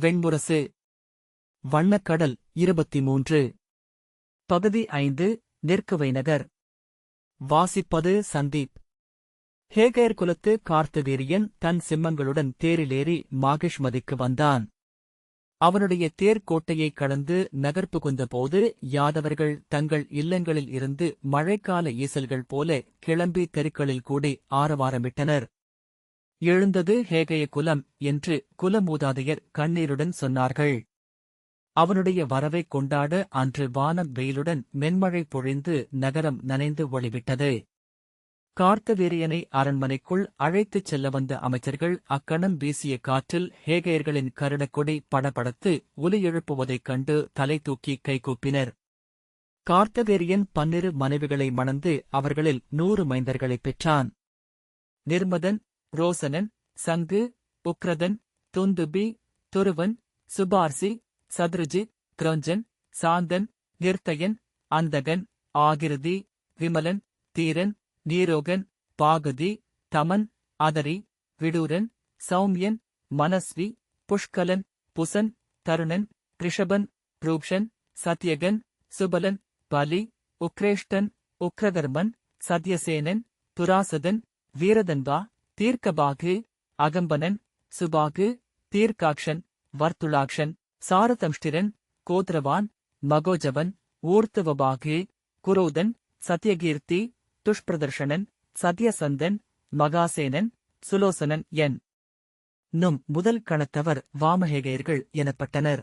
வெண்முரசு வண்ணக்கடல் இருபத்தி மூன்று பகுதி ஐந்து நெற்குவை நகர். வாசிப்பது சந்தீப். ஹேகேர் குலத்து கார்த்தவீரியன் தன் சிம்மங்களுடன் தேரிலேறி மாகிஷ்மதிக்கு வந்தான். அவனுடைய தேர் கோட்டையைக் கடந்து நகர் புகுந்தபோது யாதவர்கள் தங்கள் இல்லங்களில் இருந்து மழைக்கால ஈசல்கள் போல கிளம்பி தெருக்களில் கூடி ஆரவாரமிட்டனர். எழுந்தது ஹேகய குலம் என்று குலமூதாதையர் கண்ணீருடன் சொன்னார்கள். அவனுடைய வரவைக் கொண்டாட அன்று வானம் வெயிலுடன் மென்மழை பொழிந்து நகரம் நனைந்து ஒளிவிட்டது. கார்த்தவீரியனை அரண்மனைக்குள் அழைத்துச் செல்ல வந்த அமைச்சர்கள் அக்கணம் வீசிய காற்றில் ஹேகையர்களின் கருடக்கொடி படபடத்து ஒலி எழுப்புவதைக் கண்டு தலை தூக்கி கைகூப்பினர் கார்த்தவேரியன் பன்னிரு மனைவிகளை மணந்து அவர்களில் நூறு மைந்தர்களைப் பெற்றான். நிர்மதன் ரோசனன் சங்கு உக்ரதன் துந்துபி துருவன் சுபார்சி சத்ருஜித் கிரஞ்சன் சாந்தன் நிர்த்தயன் அந்தகன் ஆகிருதி விமலன் தீரன் நீரோகன் பாகதி தமன் அதரி விடூரன் சௌமியன் மனஸ்வி புஷ்கலன் புசன் தருணன் ரிஷபன் ரூப்ஷன் சத்யகன் சுபலன் பலி உக்ரேஷ்டன் உக்ரதர்மன் சத்யசேனன் துராசதன் வீரதன்பா தீர்க்கபாகு அகம்பனன் சுபாகு தீர்க்காக்ஷன் வர்த்துளாக்ஷன் சாரதம்ஷ்டிரன் கோத்ரவான் மகோஜவன் ஊர்த்துவபாகு குரோதன் சத்யகீர்த்தி துஷ்பிரதர்ஷனன் சத்யசந்தன் மகாசேனன் சுலோசனன் என். நும் முதல் கணத்தவர் வாமஹேகையர்கள் எனப்பட்டனர்.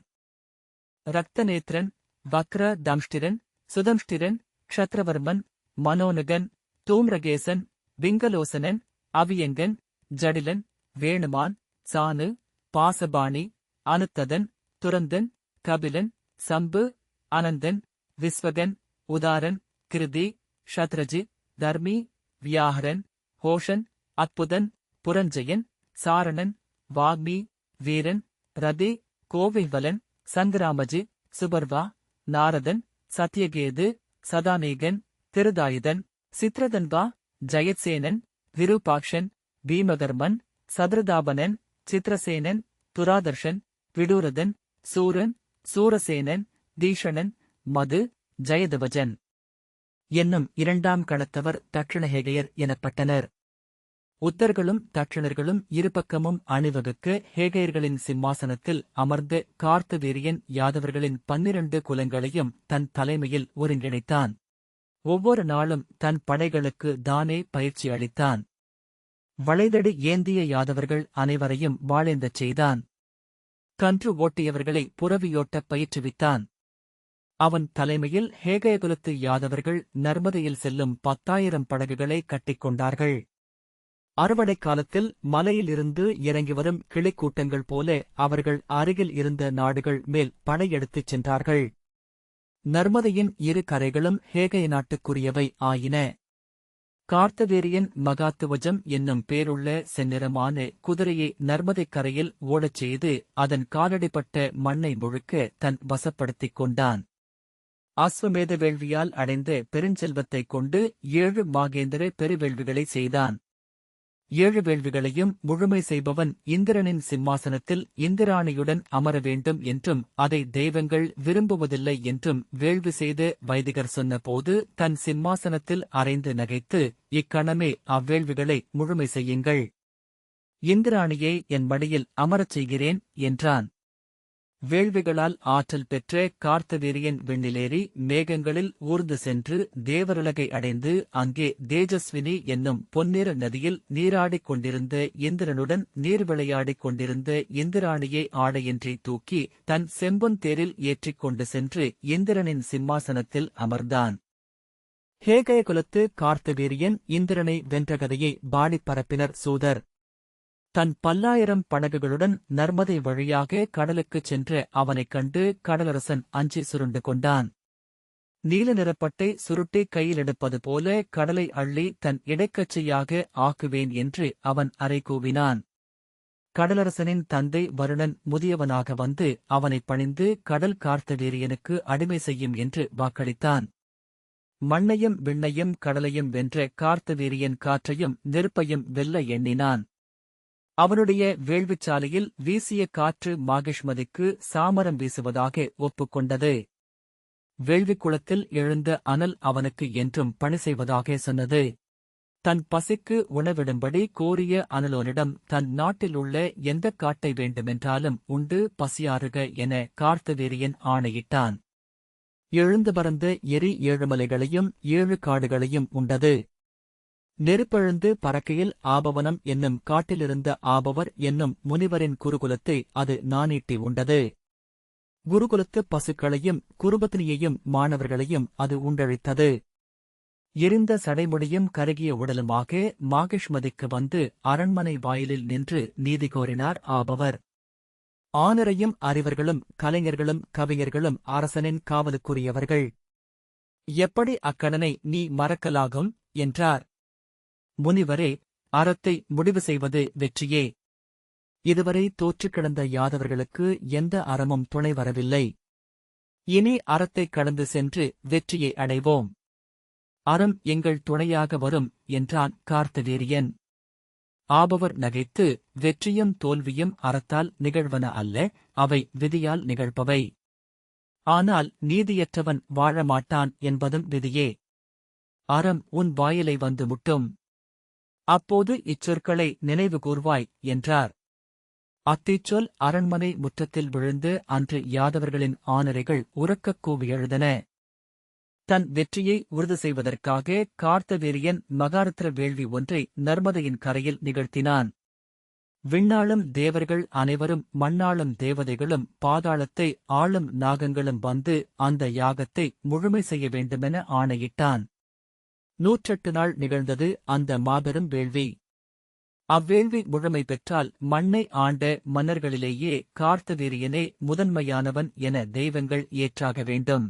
ரக்தநேத்ரன் வக்ர தம்ஷ்டிரன் சுதம்ஷ்டிரன் க்ஷத்ரவர்மன் மனோனகன் தூம்ரகேசன் விங்கலோசனன் அவியங்கன் ஜடிலன் வேணுமான் சானு பாசபாணி அனுத்ததன் துரந்தன் கபிலன் சம்பு அனந்தன் விஸ்வகன் உதாரன் கிருதி ஷத்ரஜி தர்மி வியாகரன் ஹோஷன் அற்புதன் புரஞ்சயன் சாரணன் வாக்மி வீரன் ரதி கோவில்வலன் சங்கராமஜி சுபர்வா நாரதன் சத்யகேது சதானேகன் திருதாயுதன் சித்ரதன்பா ஜெயத்சேனன் விருபாக்ஷன் பீமகர்மன் சதுரதாபனன் சித்ரசேனன் துராதர்ஷன் விடூரதன் சூரன் சூரசேனன் தீஷணன் மது ஜெயதவஜன் என்னும் இரண்டாம் கணத்தவர் தட்சிணஹேகையர் எனப்பட்டனர். உத்தர்களும் தட்சிணர்களும் இருபக்கமும் அணிவகுக்கு ஹேகையர்களின் சிம்மாசனத்தில் அமர்ந்து கார்த்தவீரியன் யாதவர்களின் பன்னிரண்டு குலங்களையும் தன் தலைமையில் ஒருங்கிணைத்தான். ஒவ்வொரு நாளும் தன் படைகளுக்கு தானே பயிற்சி அளித்தான். வளைதடி ஏந்திய யாதவர்கள் அனைவரையும் வாழேந்தச் செய்தான். கன்று ஓட்டியவர்களை புறவியோட்டப் பயிற்றுவித்தான். அவன் தலைமையில் ஹேகயகுலத்து யாதவர்கள் நர்மதையில் செல்லும் பத்தாயிரம் படகுகளை கட்டிக்கொண்டார்கள் அறுவடைக் காலத்தில் மலையிலிருந்து இறங்கி வரும் கிளைக்கூட்டங்கள் போல அவர்கள் அருகில் இருந்த நாடுகள் மேல் படையெடுத்துச் சென்றார்கள். நர்மதையின் இரு கரைகளும் ஹேகய நாட்டுக்குரியவை ஆயின. கார்த்தவேரியன் மகாத்துவஜம் என்னும் பேருள்ள செந்நிறமான குதிரையை நர்மதைக் கரையில் ஓடச் செய்து அதன் காலடிப்பட்ட மண்ணை முழுக்க தன் வசப்படுத்திக் கொண்டான். அஸ்வமேத வேள்வியால் அடைந்த பெருஞ்செல்வத்தைக் கொண்டு ஏழு மாகேந்திர பெருவேள்விகளை செய்தான். ஏழு வேள்விகளையும் முழுமை செய்பவன் இந்திரனின் சிம்மாசனத்தில் இந்திராணியுடன் அமர வேண்டும் என்றும் அதை தெய்வங்கள் விரும்புவதில்லை என்றும் வேள்வி செய்து வைதிகர் சொன்னபோது தன் சிம்மாசனத்தில் அரைந்து நகைத்து இக்கணமே அவ்வேள்விகளை முழுமை செய்யுங்கள். இந்திராணியை என் மடியில் அமரச் செய்கிறேன் என்றான். வேள்விகளால் ஆற்றல் பெற்ற கார்த்தவீரியன் விண்ணிலேறி மேகங்களில் ஊர்ந்து சென்று தேவருலகை அடைந்து அங்கே தேஜஸ்வினி என்னும் பொன்னிற நதியில் நீராடிக் கொண்டிருந்த இந்திரனுடன் நீர் விளையாடிக் கொண்டிருந்த இந்திராணியை ஆடையின்றி தூக்கி தன் செம்பொன் தேரில் ஏற்றிக் கொண்டு சென்று இந்திரனின் சிம்மாசனத்தில் அமர்ந்தான். ஹேகய குலத்து கார்த்தவீரியன் இந்திரனை வென்ற கதையை பாடிப் பரப்பினர் சூதர். தன் பல்லாயிரம் படகுகளுடன் நர்மதை வழியாக கடலுக்குச் சென்ற அவனைக் கண்டு கடலரசன் அஞ்சி சுருண்டு கொண்டான். நீல நிறப்பட்டை சுருட்டி கையில் எடுப்பது போல கடலை அள்ளி தன் இடைக்கச்சையாக ஆக்குவேன் என்று அவன் அறை கூவினான். கடலரசனின் தந்தை வருணன் முதியவனாக வந்து அவனைப் பணிந்து கடல் கார்த்தவீரியனுக்கு அடிமை செய்யும் என்று வாக்களித்தான். மண்ணையும் விண்ணையும் கடலையும் வென்ற கார்த்தவீரியன் காற்றையும் நெருப்பையும் வெல்ல எண்ணினான். அவனுடைய வேள்விச்சாலையில் வீசிய காற்று மாகிஷ்மதிக்கு சாமரம் வீசுவதாக ஒப்புக்கொண்டது. வேள்விக் குளத்தில் எழுந்த அனல் அவனுக்கு என்றும் பணி செய்வதாக சொன்னது. தன் பசிக்கு உணவிடும்படி கோரிய அனலோனிடம் தன் நாட்டிலுள்ள எந்தக் காட்டை வேண்டுமென்றாலும் உண்டு பசியாறுக என கார்த்தவீரியன் ஆணையிட்டான். எழுந்து பறந்த எரி ஏழுமலைகளையும் ஏழு காடுகளையும் உண்டது. நெருப்பெழுந்து பறக்கையில் ஆபவனம் என்னும் காட்டிலிருந்த ஆபவர் என்னும் முனிவரின் குருகுலத்தை அது நாணீட்டி உண்டது. குருகுலத்து பசுக்களையும் குருபத்தினியையும் மாணவர்களையும் அது உண்டழித்தது எரிந்த சடைமுடியும் கருகிய உடலுமாக மாகிஷ்மதிக்கு வந்து அரண்மனை வாயிலில் நின்று நீதி கோரினார் ஆபவர். ஆனரையும் அறிவர்களும் கலைஞர்களும் கவிஞர்களும் அரசனின் காவலுக்குரியவர்கள். எப்படி அக்கடனை நீ மறக்கலாகும்? என்றார். முனிவரே அறத்தை முடிவு செய்வது வெற்றியே. இதுவரை தோற்றுக் கிடந்த யாதவர்களுக்கு எந்த அறமும் துணை வரவில்லை. இனி அறத்தைக் கடந்து சென்று வெற்றியை அடைவோம். அறம் எங்கள் துணையாக வரும் என்றான் கார்த்தவேரியன். ஆபவர் நகைத்து வெற்றியும் தோல்வியும் அறத்தால் நிகழ்வன அல்ல அவை விதியால் நிகழ்பவை. ஆனால் நீதியற்றவன் வாழமாட்டான் என்பதும் விதியே. அறம் உன் வாயிலை வந்து முட்டும். அப்போது இச்சொற்களை நினைவு கூர்வாய் என்றார். அத்திச்சொல் அரண்மனை முற்றத்தில் விழுந்து அன்று யாதவர்களின் ஆனரைகள் உறக்கக் கூவி எழுதன தன் வெற்றியை உறுதி செய்வதற்காக கார்த்தவீரியன் மகாரத்ர வேள்வி ஒன்றை நர்மதையின் கரையில் நிகழ்த்தினான். விண்ணாளும் தேவர்கள் அனைவரும் மண்ணாளும் தேவதைகளும் பாதாளத்தை ஆளும் நாகங்களும் வந்து அந்த யாகத்தை முழுமை செய்ய வேண்டுமென ஆணையிட்டான். நூற்றெட்டு நாள் நிகழ்ந்தது அந்த மாபெரும் வேள்வி. அவ்வேள்வி முழுமை பெற்றால் மண்ணை ஆண்ட மன்னர்களிலேயே கார்த்தவீரியனே முதன்மையானவன் என தெய்வங்கள் ஏற்றாக வேண்டும்.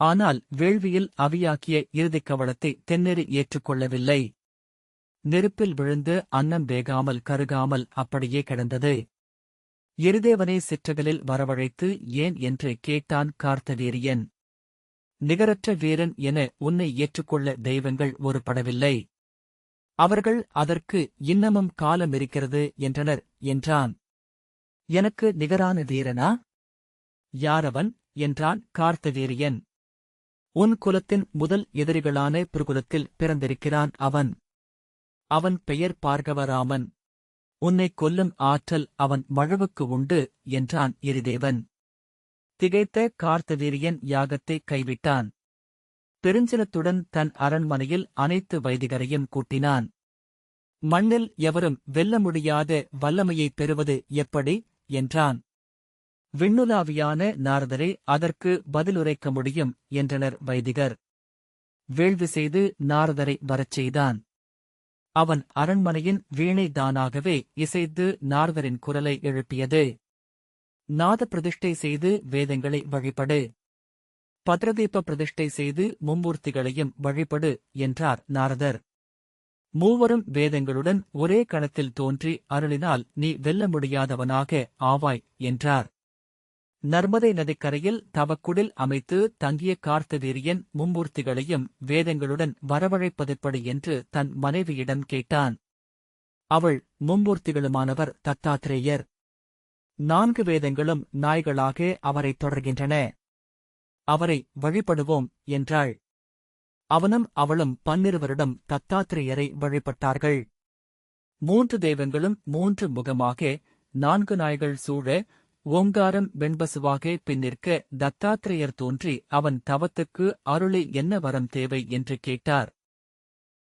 ஆனால் வேள்வியில் அவியாக்கிய இறுதிக் கவளத்தை தென்னெறி ஏற்றுக்கொள்ளவில்லை. நெருப்பில் விழுந்து அன்னம் வேகாமல் கருகாமல் அப்படியே கிடந்தது. எருதேவனை சிற்றகலில் வரவழைத்து ஏன் என்று கேட்டான் கார்த்தவீரியன். நிகரற்ற வீரன் என உன்னை ஏற்றுக்கொள்ள தெய்வங்கள் ஒரு படவில்லை அவர்கள் அதற்கு இன்னமும் காலம் இருக்கிறது என்றனர் என்றான். எனக்கு நிகரான வீரனா? யாரவன்? என்றான் கார்த்தவீரியன். உன் குலத்தின் முதல் எதிரிகளான பிரகுலத்தில் பிறந்திருக்கிறான் அவன். அவன் பெயர் பார்கவராமன். உன்னை கொல்லும் ஆற்றல் அவன் மழவுக்கு உண்டு என்றான் எரிதேவன். திகைத்த கார்த்தவீரியன் யாகத்தை கைவிட்டான். பெருஞ்சினத்துடன் தன் அரண்மனையில் அனைத்து வைதிகரையும் கூட்டினான். மண்ணில் எவரும் வெல்ல முடியாத வல்லமையைப் பெறுவது எப்படி? என்றான். விண்ணுலாவியான நாரதரே அதற்கு பதிலுரைக்க முடியும் என்றனர் வைதிகர். வேள்வி செய்து நாரதரை வரச் செய்தான். அவன் அரண்மனையின் வீணை தானாகவே இசைத்து நாரதரின் குரலை எழுப்பியது. நாத பிரதிஷ்டை செய்து வேதங்களை வழிபடு. பத்ரதீப பிரதிஷ்டை செய்து மும்மூர்த்திகளையும் வழிபடு என்றார் நாரதர். மூவரும் வேதங்களுடன் ஒரே கணத்தில் தோன்றி அருளினால் நீ வெல்ல முடியாதவனாக ஆவாய் என்றார். நர்மதை நதிக்கரையில் தவக்குடில் அமைத்து தங்கிய கார்த்தவீரியன் மும்மூர்த்திகளையும் வேதங்களுடன் வரவழைப்பதெப்படி என்று தன் மனைவியிடம் கேட்டான். அவள் மும்மூர்த்திகளுமானவர் தத்தாத்திரேயர் நான்கு வேதங்களும் நாய்களாக அவரைத் தொடர்கின்றன. அவரை வழிபடுவோம் என்றாள். அவனும் அவளும் பன்னிருவரிடம் தத்தாத்திரேயரை வழிபட்டார்கள். மூன்று தெய்வங்களும் மூன்று முகமாக நான்கு நாய்கள் சூழ ஓங்காரம் வெண்பசுவாக பின்னிற்க தத்தாத்திரேயர் தோன்றி அவன் தவத்துக்கு அருளை என்ன வரம் தேவை என்று கேட்டார்.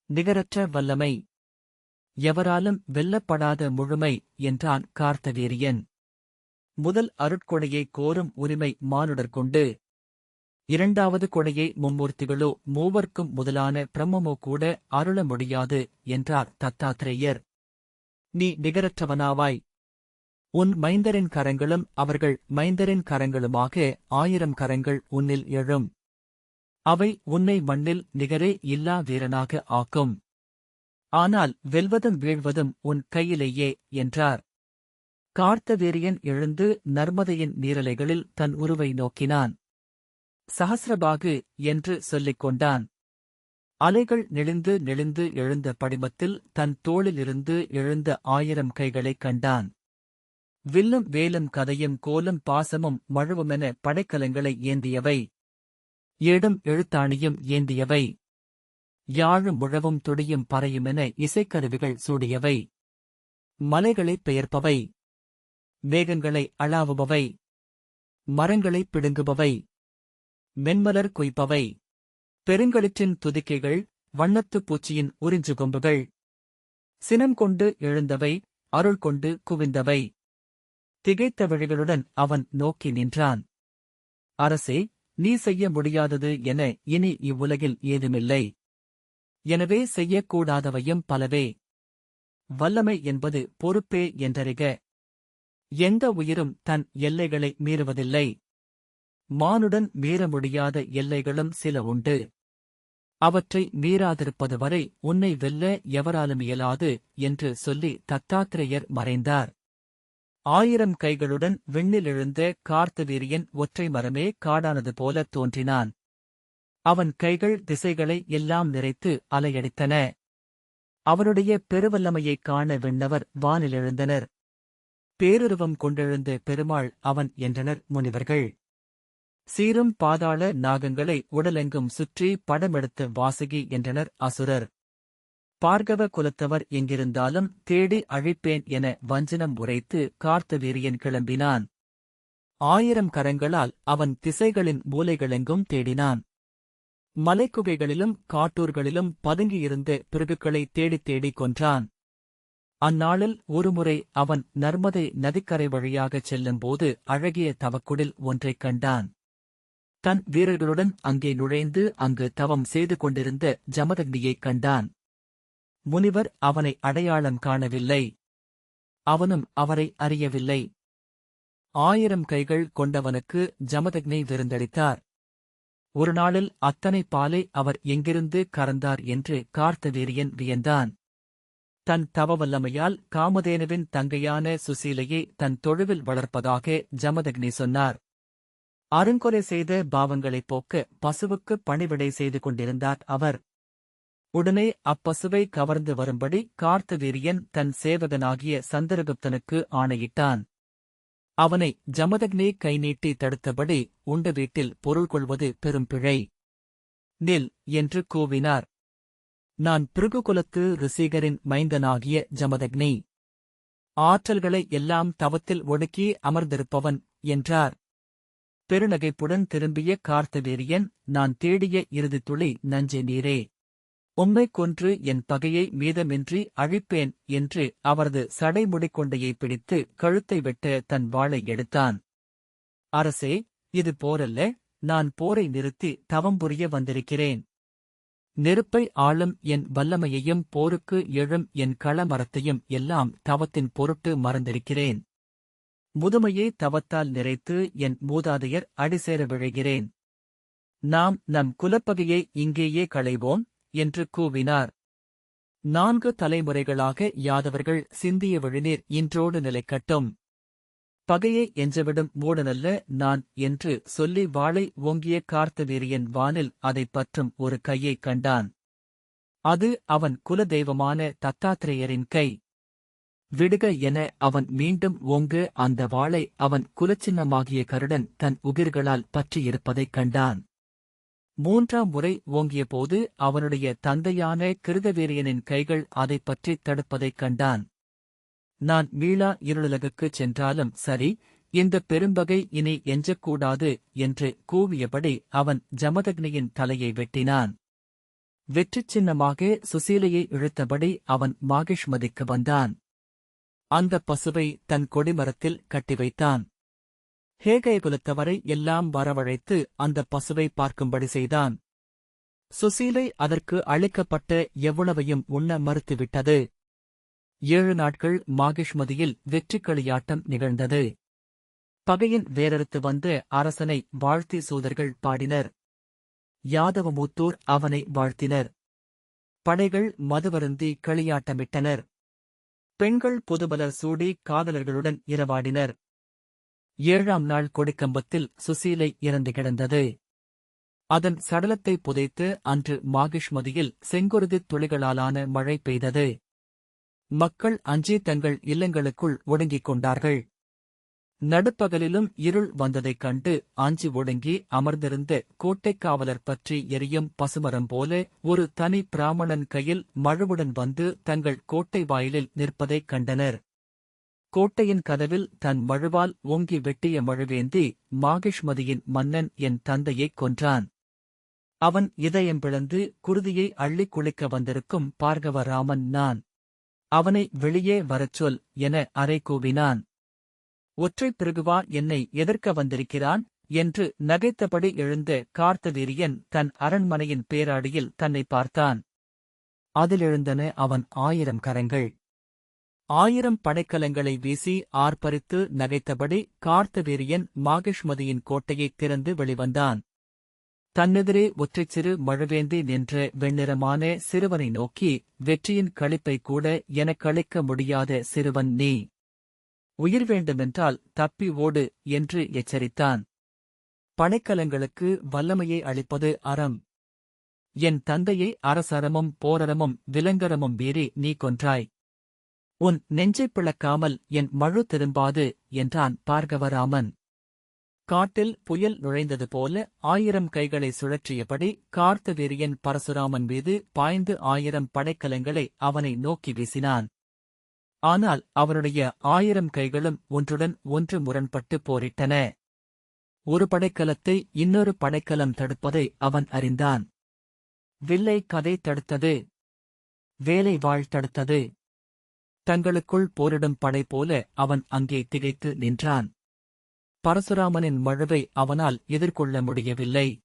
நிகரற்ற வல்லமை. எவராலும் வெல்லப்படாத முழுமை என்றான் கார்த்தவீரியன். முதல் அருட்கொடையை கோரும் உரிமை மானுடர் கொண்டு. இரண்டாவது கொடையை மும்மூர்த்திகளோ மூவர்க்கும் முதலான பிரம்மமோ கூட அருள முடியாது என்றார் தத்தாத்திரேயர் நீ நிகரற்றவனாவாய். உன் மைந்தரின் கரங்களும் அவர்கள் மைந்தரின் கரங்களுமாக ஆயிரம் கரங்கள் உன்னில் எழும். அவை உன்னை மண்ணில் நிகரே இல்லா வீரனாக ஆக்கும். ஆனால் வெல்வதும் வீழ்வதும் உன் கையிலேயே என்றார். கார்த்தவீரியன் எழுந்து நர்மதையின் நீரலைகளில் தன் உருவை நோக்கினான். சஹசிரபாகு என்று சொல்லிக் கொண்டான். அலைகள் நெளிந்து நெளிந்து எழுந்த படிமத்தில் தன் தோளிலிருந்து எழுந்த ஆயிரம் கைகளைக் கண்டான். வில்லும் வேலும் கதையும் கோலும் பாசமும் மழுவுமென படைக்கலங்களை ஏந்தியவை. ஏடும் எழுத்தாணியும் ஏந்தியவை. யாழும் முழவும் துடியும் பறையுமென இசைக்கருவிகள் சூடியவை. மலைகளைப் பெயர்ப்பவை. மேகங்களை அளாவுபவை மரங்களைப் பிடுங்குபவை. மென்மலர் கொய்ப்பவை. பெருங்களிற்றின் துதிக்கைகள் வண்ணத்துப் பூச்சியின் உறிஞ்சு கொம்புகள் சினம் கொண்டு எழுந்தவை அருள் கொண்டு குவிந்தவை. திகைத்த விழிகளுடன் அவன் நோக்கி நின்றான். அரசே நீ செய்ய முடியாதது என இனி இவ்வுலகில் ஏதுமில்லை. எனவே செய்யக்கூடாதவையும் பலவே. வல்லமை என்பது பொறுப்பே என்றறிக. எந்த உயிரும் தன் எல்லைகளை மீறுவதில்லை. மானுடன் மீற முடியாத எல்லைகளும் சில உண்டு. அவற்றை மீறாதிருப்பது வரை உன்னை வெல்ல எவராலும் இயலாது என்று சொல்லி தத்தாத்திரேயர் மறைந்தார். ஆயிரம் கைகளுடன் விண்ணில் எழுந்த கார்த்தவீரியன் ஒற்றை மரமே காடானது போல தோன்றினான். அவன் கைகள் திசைகளை எல்லாம் நிறைத்து அலையடித்தன. அவனுடைய பெருவல்லமையைக் காண விண்ணவர் வானிலெழுந்தனர். பேருருவம் கொண்டெழுந்த பெருமாள் அவன் என்றனர் முனிவர்கள். சீரும் பாதாள நாகங்களை உடலெங்கும் சுற்றி படமெடுத்த வாசுகி என்றனர் அசுரர். பார்கவ குலத்தவர் எங்கிருந்தாலும் தேடி அழிப்பேன் என வஞ்சனம் உரைத்து கார்த்தவீரியன் கிளம்பினான். ஆயிரம் கரங்களால் அவன் திசைகளின் மூலைகளெங்கும் தேடினான். மலைக்குகைகளிலும் காட்டூர்களிலும் பதுங்கியிருந்த பிறகுகளை தேடித் தேடிக் கொன்றான். அந்நாளில் ஒருமுறை அவன் நர்மதை நதிக்கரை வழியாகச் செல்லும்போது அழகிய தவக்குடில் ஒன்றைக் கண்டான். தன் வீரர்களுடன் அங்கே நுழைந்து அங்கு தவம் செய்து கொண்டிருந்த ஜமதக்னியைக் கண்டான். முனிவர் அவனை அடையாளம் காணவில்லை. அவனும் அவரை அறியவில்லை. ஆயிரம் கைகள் கொண்டவனுக்கு ஜமதக்னி விருந்தளித்தார். ஒரு நாளில் அத்தனை பாலை அவர் எங்கிருந்து கறந்தார் என்று கார்த்தவீரியன் வியந்தான். தன் தவவல்லமையால் காமதேனுவின் தங்கையான சுசீலையை தன் தொழுவில் வளர்ப்பதாக ஜமதக்னி சொன்னார். அருங்கொலை செய்த பாவங்களைப் போக்க பசுவுக்கு பணிவிடை செய்து கொண்டிருந்தார் அவர். உடனே அப்பசுவை கவர்ந்து வரும்படி கார்த்தவீரியன் தன் சேவகனாகிய சந்திரகுப்தனுக்கு ஆணையிட்டான். அவனை ஜமதக்னி கைநீட்டி தடுத்தபடி உண்ட வீட்டில் பொருள் கொள்வது பெரும் பிழை. நில் என்று கூவினார். நான் பிருகுகுலத்து ரிசீகரின் மைந்தனாகிய ஜமதக்னி. ஆற்றல்களை எல்லாம் தவத்தில் ஒடுக்கி அமர்ந்திருப்பவன் என்றார். பெருநகைப்புடன் திரும்பிய கார்த்தவேரியன் நான் தேடிய இறுதி துளி நஞ்சை நீரே. உம்மை கொன்று என் பகையை மீதமின்றி அழிப்பேன் என்று அவரது சடைமுடிக்கொண்டையை பிடித்து கழுத்தை வெட்ட தன் வாளை எடுத்தான். அரசே இது போரல்ல நான் போரை நிறுத்தி தவம் புரிய வந்திருக்கிறேன். நெருப்பை ஆளும் என் வல்லமையையும் போருக்கு எழும் என் களமரத்தையும் எல்லாம் தவத்தின் பொருட்டு மறந்திருக்கிறேன். முதுமையை தவத்தால் நிறைத்து என் மூதாதையர் அடிசேர விழைகிறேன். நாம் நம் குலப்பகையை இங்கேயே களைவோம் என்று கூவினார். நான்கு தலைமுறைகளாக யாதவர்கள் சிந்திய விழுநீர் இன்றோடு நிலைக்கட்டும். பகையை எஞ்சவிடும் மூடனல்ல நான் என்று சொல்லி வாளை ஓங்கிய கார்த்தவீரியன் வானில் அதைப் பற்றும் ஒரு கையைக் கண்டான். அது அவன் குலதெய்வமான தத்தாத்திரேயரின் கை. விடுக என அவன் மீண்டும் ஓங்க அந்த வாளை அவன் குலச்சின்னமாகிய கருடன் தன் உகிர்களால் பற்றியிருப்பதைக் கண்டான். மூன்றாம் முறை ஓங்கியபோது அவனுடைய தந்தையான கிருதவீரியனின் கைகள் அதைப் பற்றித் தடுப்பதைக் கண்டான். நான் மீளா இருளுலகுக்குச் சென்றாலும் சரி இந்த பெரும்பகை இனி எஞ்சக்கூடாது என்று கூவியபடி அவன் ஜமதக்னியின் தலையை வெட்டினான். வெற்றிச் சின்னமாக சுசீலையை இழுத்தபடி அவன் மாகிஷ்மதிக்கு வந்தான். அந்தப் பசுவை தன் கொடிமரத்தில் கட்டி வைத்தான். ஹேகயகுலத்தவரை எல்லாம் வரவழைத்து அந்தப் பசுவை பார்க்கும்படி செய்தான். சுசீலை அதற்கு அளிக்கப்பட்ட எவ்வளவையும் உண்ண மறுத்துவிட்டது. ஏழு நாட்கள் மாகிஷ்மதியில் வெற்றிக்களியாட்டம் நிகழ்ந்தது. பகையின் வேரறுத்து வந்து அரசனை வாழ்த்தி சூதர்கள் பாடினர். யாதவமூத்தூர் அவனை வாழ்த்தினர். படைகள் மதுவருந்தி களியாட்டமிட்டனர். பெண்கள் புதுபலர் சூடி காதலர்களுடன் இரவாடினர். ஏழாம் நாள் கொடிக்கம்பத்தில் சுசீலை இறந்து கிடந்தது. அதன் சடலத்தை புதைத்து அன்று மாகிஷ்மதியில் செங்குருதித் துளிகளாலான மழை பெய்தது. மக்கள் அஞ்சி தங்கள் இல்லங்களுக்குள் ஒடுங்கிக் கொண்டார்கள் நடுப்பகலிலும் இருள் வந்ததைக் கண்டு அஞ்சி ஒடுங்கி அமர்ந்திருந்த கோட்டைக் காவலர் பற்றி எரியும் பசுமரம் போல ஒரு தனி பிராமணன் கையில் மழுவுடன் வந்து தங்கள் கோட்டை வாயிலில் நிற்பதைக் கண்டனர். கோட்டையின் கதவில் தன் மழுவால் ஓங்கி வெட்டிய மழுவேந்தி மாகிஷ்மதியின் மன்னன் என் தந்தையைக் கொன்றான். அவன் இதயம் பிளந்து குருதியை அள்ளிக் குளிக்க வந்திருக்கும் பார்கவராமன் நான். அவனை வெளியே வரச்சொல் என அறை கூவினான். ஒற்றைப் பிறகுவா என்னை எதிர்க்க வந்திருக்கிறான்? என்று நகைத்தபடி எழுந்த கார்த்தவீரியன் தன் அரண்மனையின் பேராடியில் தன்னை பார்த்தான். அதிலெழுந்தன அவன் ஆயிரம் கரங்கள். ஆயிரம் படைக்கலங்களை வீசி ஆர்ப்பரித்து நகைத்தபடி கார்த்தவீரியன் மாகிஷ்மதியின் கோட்டையைத் திறந்து வெளிவந்தான். தன்னெதிரே ஒற்றைச் சிறு மழவேந்தி நின்ற வெண்ணிறமான சிறுவனை நோக்கி வெற்றியின் களிப்பை கூட எனக் கழிக்க முடியாத சிறுவன் நீ. உயிர் வேண்டுமென்றால் தப்பி ஓடு என்று எச்சரித்தான். படைக்கலங்களுக்கு வல்லமையை அளிப்பது அறம். என் தந்தையை அரசரமும் போரரமும் விலங்கரமும் மீறி நீ கொன்றாய். உன் நெஞ்சைப் பிளக்காமல் என் மழு திரும்பாது என்றான் பார்கவராமன். காட்டில் புயல் நுழைந்தது போல ஆயிரம் கைகளை சுழற்றியபடி கார்த்தவீரியன் பரசுராமன் மீது பாய்ந்து ஆயிரம் படைக்கலங்களை அவனை நோக்கி வீசினான். ஆனால் அவனுடைய ஆயிரம் கைகளும் ஒன்றுடன் ஒன்று முரண்பட்டு போரிட்டன. ஒரு படைக்கலத்தை இன்னொரு படைக்கலம் தடுப்பதை அவன் அறிந்தான். வில்லை கதை தடுத்தது. வேலை வாழ் தடுத்தது. தங்களுக்குள் போரிடும் படை போல அவன் அங்கே திகைத்து நின்றான். பரசுராமனின் மழுவை அவனால் எதிர்கொள்ள முடியவில்லை.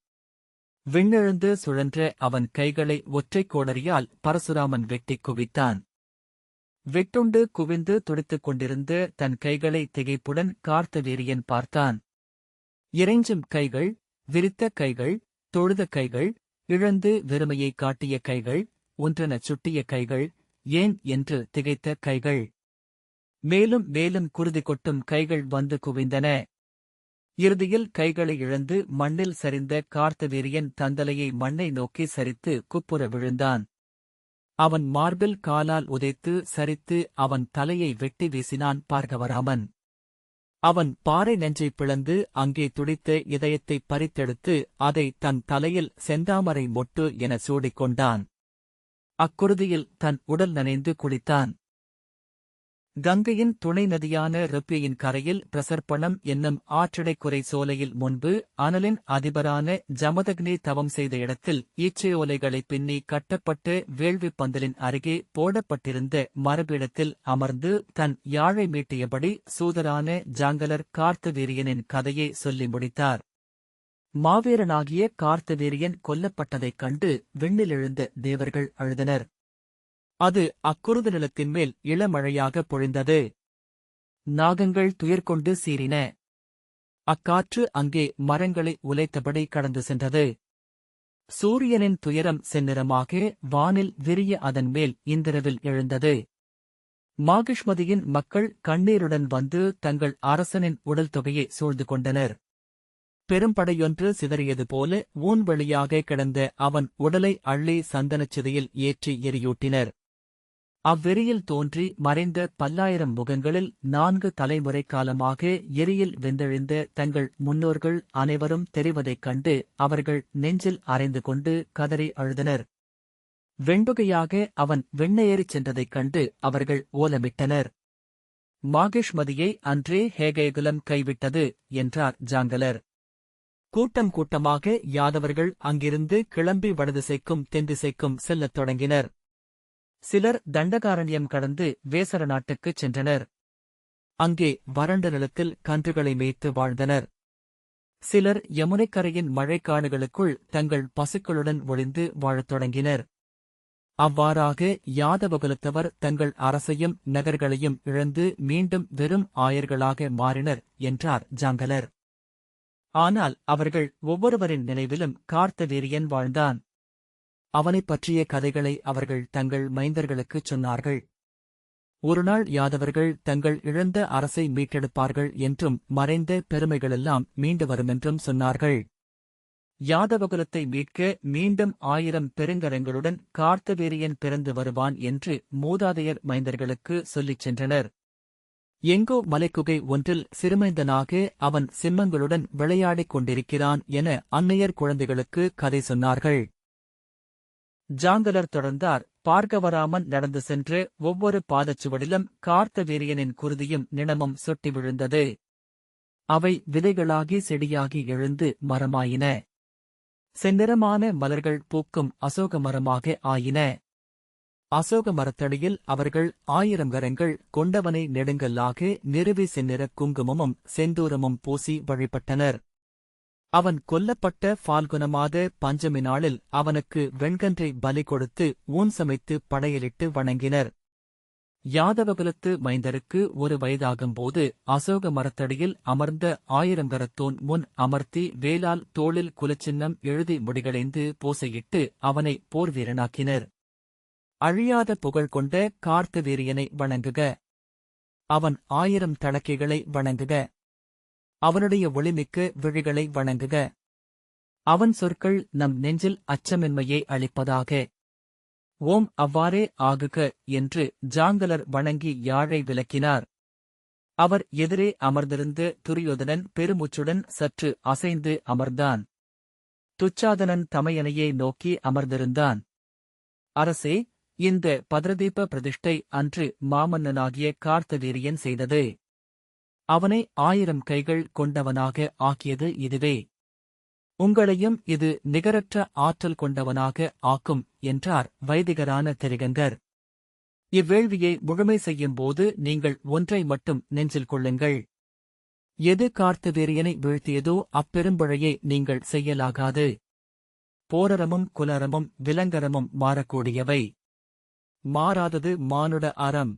விண்ணெழுந்து சுழன்ற அவன் கைகளை ஒற்றைக் கோடரியால் பரசுராமன் வெட்டிக் குவித்தான். வெட்டுண்டு குவிந்து துடித்துக் கொண்டிருந்து தன் கைகளை திகைப்புடன் கார்த்தவீரியன் பார்த்தான். இறைஞ்சும் கைகள் விரித்த கைகள் தொழுத கைகள் இழந்து வெறுமையை காட்டிய கைகள் ஒன்றென சுட்டிய கைகள் ஏன் என்று திகைத்த கைகள். மேலும் மேலும் குருதி கொட்டும் கைகள் வந்து குவிந்தன. இறுதியில் கைகளை இழந்து மண்ணில் சரிந்த கார்த்தவீரியன் தந்தலையை மண்ணை நோக்கி சரித்து குப்புற விழுந்தான். அவன் மார்பில் காலால் உதைத்து சரித்து அவன் தலையை வெட்டி வீசினான் பார்கவராமன். அவன் பாறை நெஞ்சை பிளந்து அங்கே துடித்த இதயத்தை பறித்தெடுத்து அதை தன் தலையில் செந்தாமரை மொட்டு என சூடிக்கொண்டான். அக்குருதியில் தன் உடல் நனைந்து குளித்தான் கங்கையின் துணை நதியான ரிப்பியின் கரையில் பிரசர்ப்பணம் என்னும் ஆற்றடைக்குறை சோலையில் முன்பு அனலின் அதிபரான ஜமதக்னி தவம் செய்த இடத்தில் ஈச்சையோலைகளை பின்னி கட்டப்பட்டு வேள்விப் பந்தலின் அருகே போடப்பட்டிருந்த மரபீடத்தில் அமர்ந்து தன் யாழை மீட்டியபடி சூதரான ஜாங்கலர் கார்த்தவீரியனின் கதையை சொல்லி முடித்தார். மாவீரனாகிய கார்த்தவீரியன் கொல்லப்பட்டதைக் கண்டு விண்ணிலெழுந்த தேவர்கள் அழுதனர். அது அக்குருது நிலத்தின் மேல் இளமழையாக பொழிந்தது. நாகங்கள் துயர்கொண்டு சீறின. அக்காற்று அங்கே மரங்களை உலைத்தபடி கடந்து சென்றது. சூரியனின் துயரம் செந்நிறமாக வானில் விரிய அதன் மேல் இந்திரவில் எழுந்தது. மாகிஷ்மதியின் மக்கள் கண்ணீருடன் வந்து தங்கள் அரசனின் உடல் தொகையை சூழ்ந்து கொண்டனர். பெரும்படையொன்று சிதறியது போல ஊன் வழியாக கிடந்த அவன் உடலை அள்ளி சந்தனச் சிதையில் ஏற்றி எரியூட்டினர். அவ்வெறியில் தோன்றி மறைந்த பல்லாயிரம் முகங்களில் நான்கு தலைமுறை காலமாக எரியில் வெந்தெழுந்த தங்கள் முன்னோர்கள் அனைவரும் தெரிவதைக் கண்டு அவர்கள் நெஞ்சில் அறைந்து கொண்டு கதறி அழுதனர். வெண்புகையாக அவன் வெண்ணையேறிச் சென்றதைக் கண்டு அவர்கள் ஓலமிட்டனர். மாகேஷ்மதியை அன்றே ஹேகேகுலம் கைவிட்டது என்றார் ஜாங்கலர். கூட்டம் கூட்டமாக யாதவர்கள் அங்கிருந்து கிளம்பி வடதிசைக்கும் தென்திசைக்கும் செல்லத் தொடங்கினர். சிலர் தண்டகாரண்யம் கடந்து வேசர நாட்டுக்குச் சென்றனர். அங்கே வறண்ட நிலத்தில் கன்றுகளை மேய்த்து வாழ்ந்தனர். சிலர் யமுனைக்கரையின் மழைக்காடுகளுக்குள் தங்கள் பசுக்களுடன் ஒளிந்து வாழத் தொடங்கினர். அவ்வாறாக யாதவகுலத்தவர் தங்கள் அரசையும் நகர்களையும் இழந்து மீண்டும் வெறும் ஆயர்களாக மாறினர் என்றார் ஜாங்கலர். ஆனால் அவர்கள் ஒவ்வொருவரின் நினைவிலும் கார்த்தவீரியன் வாழ்ந்தான். அவனைப் பற்றிய கதைகளை அவர்கள் தங்கள் மைந்தர்களுக்குச் சொன்னார்கள். ஒருநாள் யாதவர்கள் தங்கள் இழந்த அரசை மீட்டெடுப்பார்கள் என்றும் மறைந்த பெருமைகளெல்லாம் மீண்டு வருமென்றும் சொன்னார்கள். யாதவகுலத்தை மீட்க மீண்டும் ஆயிரம் பெருங்கரங்களுடன் கார்த்தவேரியன் பிறந்து வருவான் என்று மூதாதையர் மைந்தர்களுக்கு சொல்லிச் சென்றனர். எங்கோ மலைக்குகை ஒன்றில் சிறுமைந்தனாக அவன் சிம்மங்களுடன் விளையாடிக் கொண்டிருக்கிறான் என அன்னையர் குழந்தைகளுக்கு கதை சொன்னார்கள். ஜாங்கலர் தொடர்ந்தார். பார்கவராமன் நடந்து சென்று ஒவ்வொரு பாதச்சுவடிலும் கார்த்தவீரியனின் குருதியும் நிணமும் சொட்டி விழுந்தது. அவை விதைகளாகி செடியாகி எழுந்து மரமாயின. செந்நிறமான மலர்கள் பூக்கும் அசோக மரமாக ஆயின. அசோக மரத்தடியில் அவர்கள் ஆயிரம் கரங்கள் கொண்டவனை நெடுங்கல்லாக நிறுவி செந்நிற குங்குமமும் செந்தூரமும் பூசி வழிபட்டனர். அவன் கொல்லப்பட்ட பால்குணமாத பஞ்சமி நாளில் அவனுக்கு வெண்கன்றை பலி கொடுத்து ஊன் சமைத்து படையலிட்டு வணங்கினர். யாதவகுலத்து மைந்தருக்கு ஒரு வயதாகும்போது அசோக மரத்தடியில் அமர்ந்த ஆயிரங்கரத்தோன் முன் அமர்த்தி வேலால் தோளில் குலச்சின்னம் எழுதி முடிகளைந்து பூசையிட்டு அவனை போர் வீரனாக்கினர். அழியாத புகழ் கொண்ட கார்த்தவீரியனை வணங்குக. அவன் ஆயிரம் தளக்கைகளை வணங்குக. அவனுடைய ஒளிமிக்க விழிகளை வணங்குக. அவன் சொற்கள் நம் நெஞ்சில் அச்சமின்மையை அளிப்பதாக. ஓம் அவ்வாறே ஆகுக என்று ஜாங்கலர் வணங்கி யாழை விளக்கினார். அவர் எதிரே அமர்ந்திருந்து துரியோதனன் பெருமூச்சுடன் சற்று அசைந்து அமர்ந்தான். துச்சாதனன் தமையனையை நோக்கி அமர்ந்திருந்தான். அரசே இந்த பத்ரதீப பிரதிஷ்டை அன்று மாமன்னனாகிய கார்த்தவீரியன் செய்தது. அவனை ஆயிரம் கைகள் கொண்டவனாக ஆக்கியது இதுவே. உங்களையும் இது நிகரற்ற ஆற்றல் கொண்டவனாக ஆக்கும் என்றார் வைதிகரான திரிகங்கர். இவ்வேள்வியை முழுமை செய்யும்போது நீங்கள் ஒன்றை மட்டும் நெஞ்சில் கொள்ளுங்கள். எது கார்த்தவீரியனை வீழ்த்தியதோ அப்பெரும்பழையை நீங்கள் செய்யலாகாது. போரரமும் குலரமும் விலங்கரமும் மாறக்கூடியவை. மாறாதது மானுட அறம்.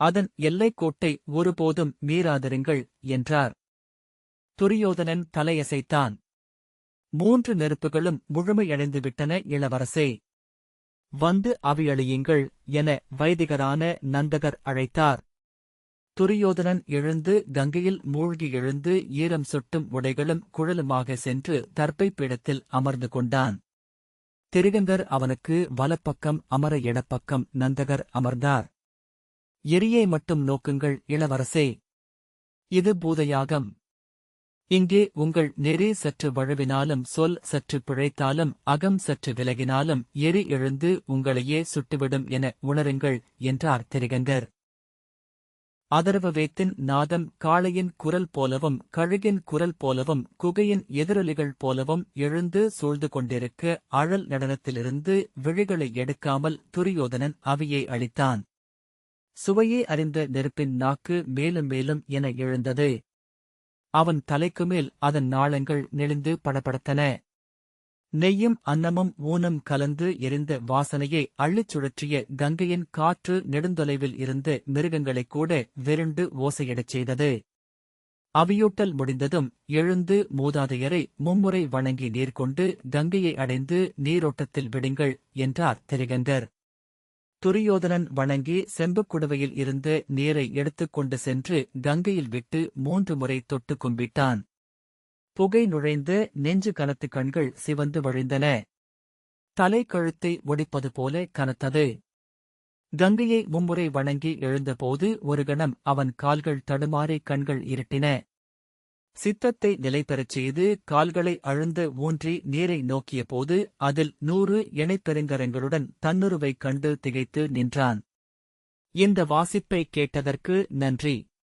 அதன் எல்லைக்கோட்டை ஒருபோதும் மீறாதிருங்கள் என்றார். துரியோதனன் தலையசைத்தான். மூன்று நெருப்புகளும் முழுமையடைந்துவிட்டன இளவரசே. வந்து அவியழியுங்கள் என வைதிகரான நந்தகர் அழைத்தார். துரியோதனன் எழுந்து கங்கையில் மூழ்கி எழுந்து ஈரம் சுட்டும் உடைகளும் குழலுமாக சென்று தர்ப்பை பீடத்தில் அமர்ந்து கொண்டான். திருகங்கர் அவனுக்கு வலப்பக்கம் அமர இடப்பக்கம் நந்தகர் அமர்ந்தார். எரியை மட்டும் நோக்குங்கள் இளவரசே. இது பூதயாகம். இங்கே உங்கள் நெறி சற்று வழுவினாலும் சொல் சற்று பிழைத்தாலும் அகம் சற்று விலகினாலும் எரி எழுந்து உங்களையே சுட்டுவிடும் என உணருங்கள் என்றார் திரிகங்கர் அதர்வவேத்தின் நாதம் காளையின் குரல் போலவும் கழுகின் குரல் போலவும் குகையின் எதிரொலிகள் போலவும் எழுந்து சூழ்ந்து கொண்டிருக்க அழல் நடனத்திலிருந்து விழிகளை எடுக்காமல் துரியோதனன் அவியை அளித்தான் சுவையே அறிந்த நெருப்பின் நாக்கு மேலும் மேலும் என எழுந்தது. அவன் தலைக்கு மேல் அதன் நாளங்கள் நெளிந்து படபடத்தன. நெய்யும் அன்னமும் ஊனம் கலந்து எரிந்த வாசனையை அள்ளிச் சுழற்றிய கங்கையின் காற்று நெடுந்தொலைவில் இருந்து மிருகங்களைக் கூட விருண்டு ஓசையிடச் செய்தது. அவியூட்டல் முடிந்ததும் எழுந்து மூதாதையரை மும்முறை வணங்கி நீர்கொண்டு கங்கையை அடைந்து நீரோட்டத்தில் விடுங்கள் என்றார் திரிகந்தர். துரியோதனன் வணங்கி செம்புக்குடுவையில் இருந்து நீரை எடுத்துக் கொண்டு சென்று கங்கையில் விட்டு மூன்று முறை தொட்டு கும்பிட்டான். புகை நுழைந்து நெஞ்சு கனத்து கண்கள் சிவந்து வழிந்தன. தலை கழுத்தை ஒடிப்பது போல கனத்தது. கங்கையை மும்முறை வணங்கி எழுந்தபோது ஒரு கணம் அவன் கால்கள் தடுமாறி கண்கள் இருட்டின. சித்தத்தை நிலைபெறச் செய்து கால்களை அழுந்த ஊன்றி நீரை நோக்கியபோது அதில் நூறு இணைப்பெருங்கரங்களுடன் தன்னுருவைக் கண்டு திகைத்து நின்றான். இந்த வாசிப்பை கேட்டதற்கு நன்றி.